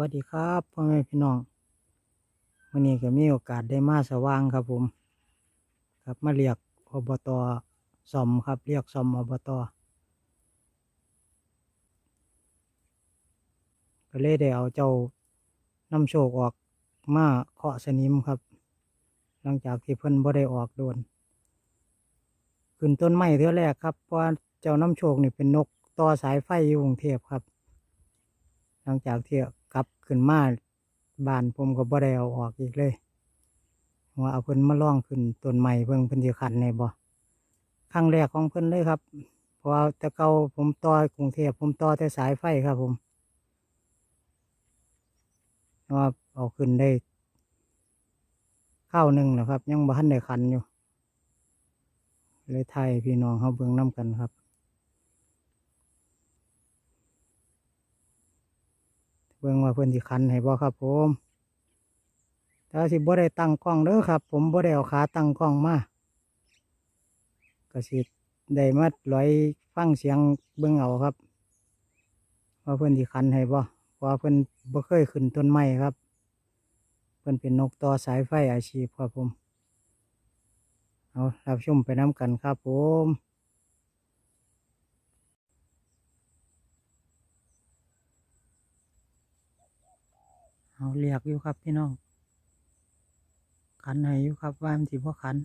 วัสดีครับพ่อแม่พี่น้องวันนี้ก็มีโอกาสได้มาสว่างครับผม ครับมาเรียกอบตสอมครับเรียกสอมอบตก็เลยได้เอาเจ้าน้ำโชคออกมาเคาะสนิมครับ หลังจากที่เพิ่นบ่ได้ออกโดน ขึ้นต้นไม้เท่าแรกครับเพราะเจ้าน้ำโชคนี่เป็นนกต่อสายไฟอยู่กรุงเทพครับ หลังจากที่ กลับขึ้นมาบานผมก็บ่ได้เอาออกอีกเลยว่าเอาเพิ่นมาล่องขึ้นต้นใหม่เพิ่งเพิ่นสิขันในบ่ครั้งแรกของเพิ่นเลยครับ เพราะแต่เก่าผมต่อกรุงเทพผมต่อแต่สายไฟครับผมว่าเอาขึ้นได้ข้าวหนึ่งนะครับ ยังบ่ทันได้ขันอยู่ เลยไทยพี่น้องเขาเบิ่งน้ำกันครับ บิ่งว่าเพิ่อนสิคันให้บ่ครับผมแต่ว่าสิบ่ได้ตั้งกล้องเด้อครับ ผมบ่ได้เอาขาตั้งกล้องมาก็สิได้มาลอยฟังเสียงเบิ่งเอาครับ ว่าเพิ่อนสิคันให้บ่เพราะว่าเพิ่อนบ่เคยขึ้นต้นไม้ครับ เพิ่อนเป็นนกต่อสายไฟอาชีพครับผมเอารับชมไปน้ำกันครับผม เอาเรียกอยู่ครับพี่น้องขันให้อยู่ครับว่ามันสิบ่ขัน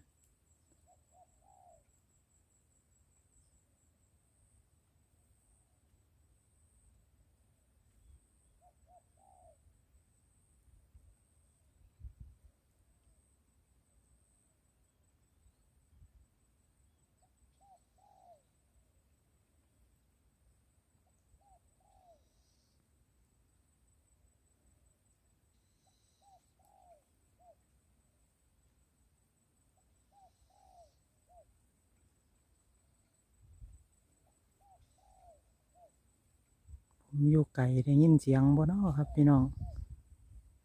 อยู่ไกลได้ยินเสียงบ่นาะครับพี่น้อง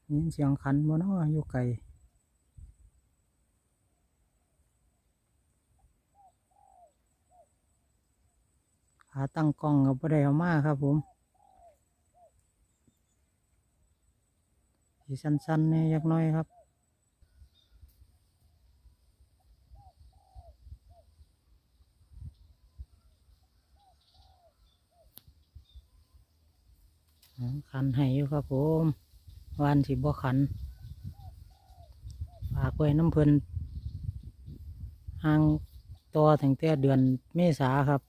ได้ยินเสียงขันบ่นาะอยู่ไกลขาตั้งกล้องก็บ่ได้เอามาครับผมสีสั้นๆเนี่ยยักน้อยครับ ขันให้อยู่ครับผมวานสิบ่ขันฝากไว้น้ำเพลินห่างต่อตั้งแต่เดือนเมษาครับ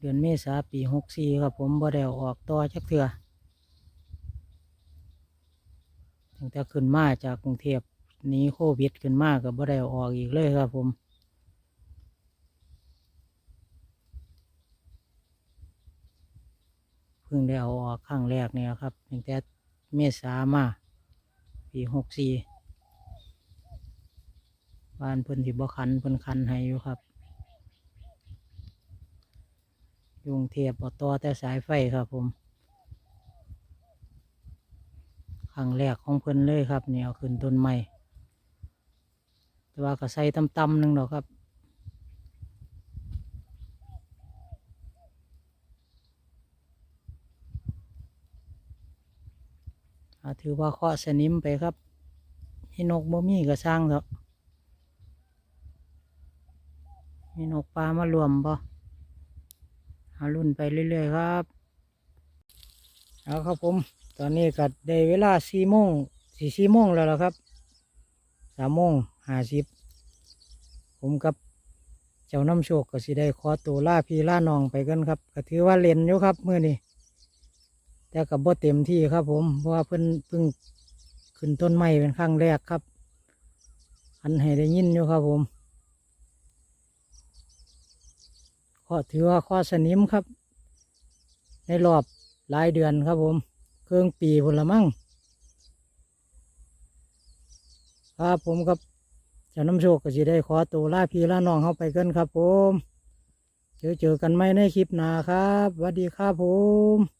เดือนเมษาปีหกสี่ครับผมบ่ได้อาออกต่อจักเถื่อตั้งแต่ขึ้นมาจากกรุงเทพหนี้โควิดขึ้นมาก็บ่ได้เอาออกอีกเลยครับผม เพิ่งได้เอาออกครั้งแรกเนี่ยครับตั้งแต่เมษามาปีหกสี่บ้านเพิ่นสิบ่คันเพิ่นคันให้อยู่ครับยุงเทพบ่ต่อแต่สายไฟครับผมครั้งแรกของเพิ่นเลยครับเนี่ยเอาขึ้นต้นใหม่แต่ว่าก็ใส่ตำๆหนึงดอกครับ ถือว่าเคาะสนิมไปครับมีนกบ่มีก็สร้างเถอะมีนกปลามารวมบ่หารุ่นไปเรื่อยๆครับ เอาครับผม ตอนนี้ก็ได้เวลาสี่โมงสี่สี่โมงแล้วละครับสามโมงห้าสิบผมกับเจ้าน้ำโชคก็สิได้ขอตัวล่าพี่ล่าน้องไปกันครับ ก็ถือว่าเล่นอยู่ครับเมื่อนี้ แต่กับบ่เต็มที่ครับ ผมเพราะว่าเพิ่นเพิ่งขึ้นต้นไม้เป็นครั้งแรกครับ อันให้ได้ยินอยู่ครับ ผมข้อถือว่าข้อสนิมครับ ในรอบหลายเดือนครับผม เครื่องปีพนละมั่งครับผมกับเจ้าน้ำโชคก็สิได้ขอตัวล่าพี่ลาน้องเข้าไปกันครับ ผม เจอเจอกันไหมในคลิปหน้าครับสวัสดีครับผม